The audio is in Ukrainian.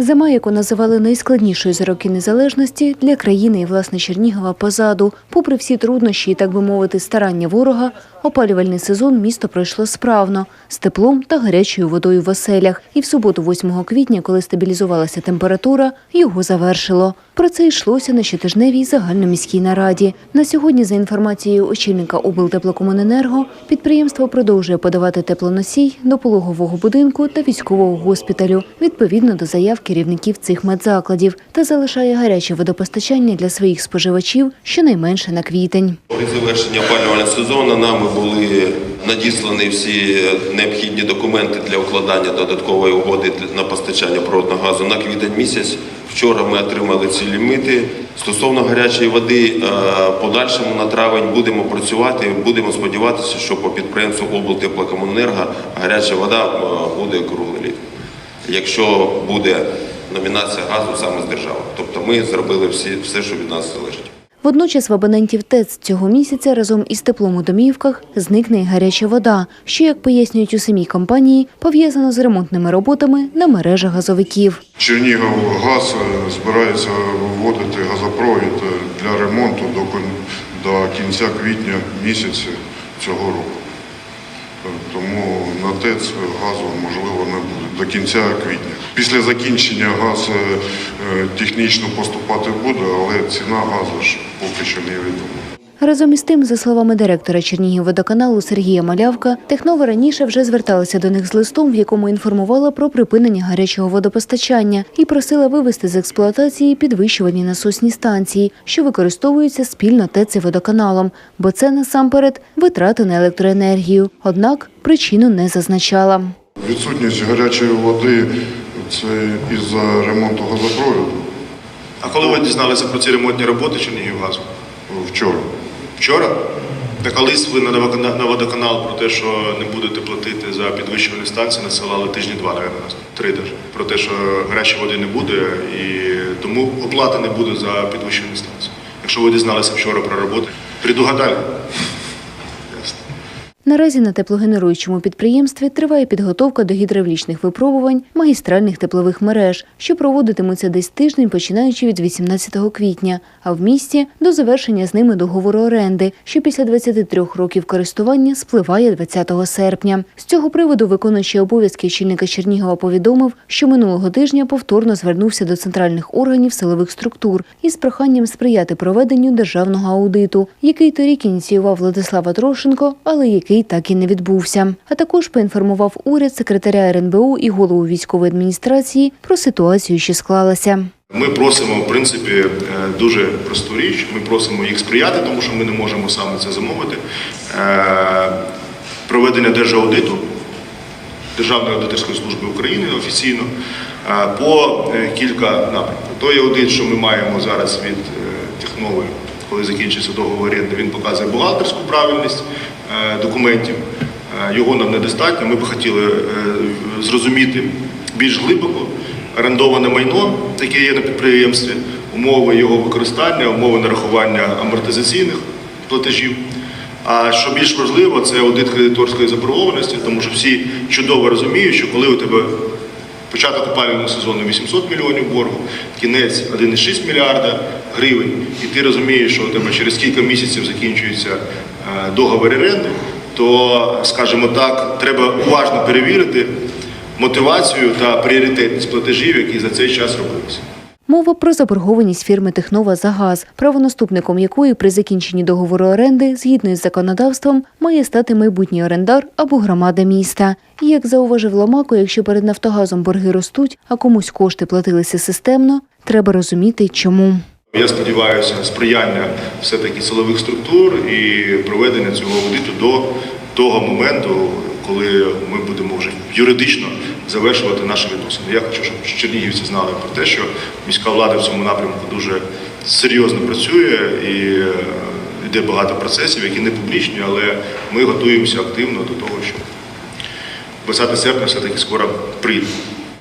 Зима, яку називали найскладнішою за роки незалежності для країни і власне Чернігова позаду. Попри всі труднощі і, так би мовити, старання ворога, опалювальний сезон місто пройшло справно з теплом та гарячою водою в оселях. І в суботу, 8 квітня, коли стабілізувалася температура, його завершило. Про це йшлося на щотижневій загальноміській нараді. На сьогодні, за інформацією очільника облтеплокомуненерго, підприємство продовжує подавати теплоносій до пологового будинку та військового госпіталю відповідно до заяв керівників цих медзакладів та залишає гаряче водопостачання для своїх споживачів щонайменше на квітень. При завершенні опалювального сезону нами були надіслані всі необхідні документи для укладання додаткової угоди на постачання природного газу на квітень місяць. Вчора ми отримали ці ліміти. Стосовно гарячої води, е, подальшому на травень будемо працювати. Будемо сподіватися, що по підприємству облтеплокомуненерго гаряча вода е, буде круглий рік. Якщо буде номінація газу саме з держави, тобто ми зробили всі все, що від нас залежить. Водночас в абонентів ТЕЦ цього місяця разом із теплом у домівках зникне й гаряча вода, що, як пояснюють у самій компанії, пов'язано з ремонтними роботами на мережах газовиків. Чернігов газ е, збирається вводити газопровід е, для ремонту до, кінця квітня місяця цього року. Е, Тому на ТЕЦ газу можливо не буде до кінця квітня. Після закінчення газ е, е, технічно поступати буде, але ціна газу ж поки що не відома. Разом із тим, за словами директора Чернігівводоканалу Сергія Малявка, Технова раніше вже зверталася до них з листом, в якому інформувала про припинення гарячого водопостачання і просила вивести з експлуатації підвищувальні насосні станції, що використовуються спільно ТЕЦ і водоканалом, бо це насамперед витрати на електроенергію. Однак причину не зазначала. Відсутність гарячої води це із-за ремонту газопроводу А коли ви дізналися про ці ремонтні роботи Чернігівгазу? вчора. Вчора? Та колись ви на водоканал про те, що не будете платити за підвищувальні станції, надсилали тижні два, навіть, три даже. Про те, що гарячої води не буде, і тому оплати не буде за підвищувальні станції. Якщо ви дізналися вчора про роботу, предугадали. Наразі на теплогенеруючому підприємстві триває підготовка до гідравлічних випробувань магістральних теплових мереж, що проводитимуться десь тиждень, починаючи від 18 квітня, а в місті до завершення з ними договору оренди, що після 23 років користування спливає 20 серпня. З цього приводу виконуючий обов'язки очільника Чернігова повідомив, що минулого тижня повторно звернувся до центральних органів силових структур із проханням сприяти проведенню державного аудиту, який торік ініціював Владислава Трошенко, але який так і не відбувся. А також поінформував уряд секретаря РНБУ і голову військової адміністрації про ситуацію, що склалася. Ми просимо, в принципі, е, дуже просту річ. Ми просимо їх сприяти, тому що ми не можемо саме це замовити. Е, Проведення держаудиту Державної аудиторської служби України офіційно е, по кілька напрямків. Той аудит, що ми маємо зараз від Технової, коли закінчиться договор оренди, він показує бухгалтерську правильність е, документів. Е, Його нам недостатньо. Ми б хотіли е, зрозуміти більш глибоко орендоване майно, яке є на підприємстві, умови його використання, умови нарахування амортизаційних платежів. А що більш важливо, це аудит кредиторської заборгованості, тому що всі чудово розуміють, що коли у тебе початок опалювального сезону 800 мільйонів боргу, кінець 1,6 мільярда гривень, і ти розумієш, що у тебе через кілька місяців закінчується е, договір оренди, то, скажімо так, треба уважно перевірити мотивацію та пріоритетність платежів, які за цей час робилися. Мова про заборгованість фірми Технова за газ, правонаступником якої при закінченні договору оренди, згідно із законодавством, має стати майбутній орендар або громада міста. І як зауважив Ломако, якщо перед Нафтогазом борги ростуть, а комусь кошти платилися системно, треба розуміти, чому. Я сподіваюся, сприяння все-таки силових структур і проведення цього аудиту до того моменту, коли ми будемо вже юридично завершувати наші відносини. Я хочу, щоб чернігівці знали про те, що міська влада в цьому напрямку дуже серйозно працює і е, йде багато процесів, які не публічні, але ми готуємося активно до того, що 20 серпня все-таки скоро прийде.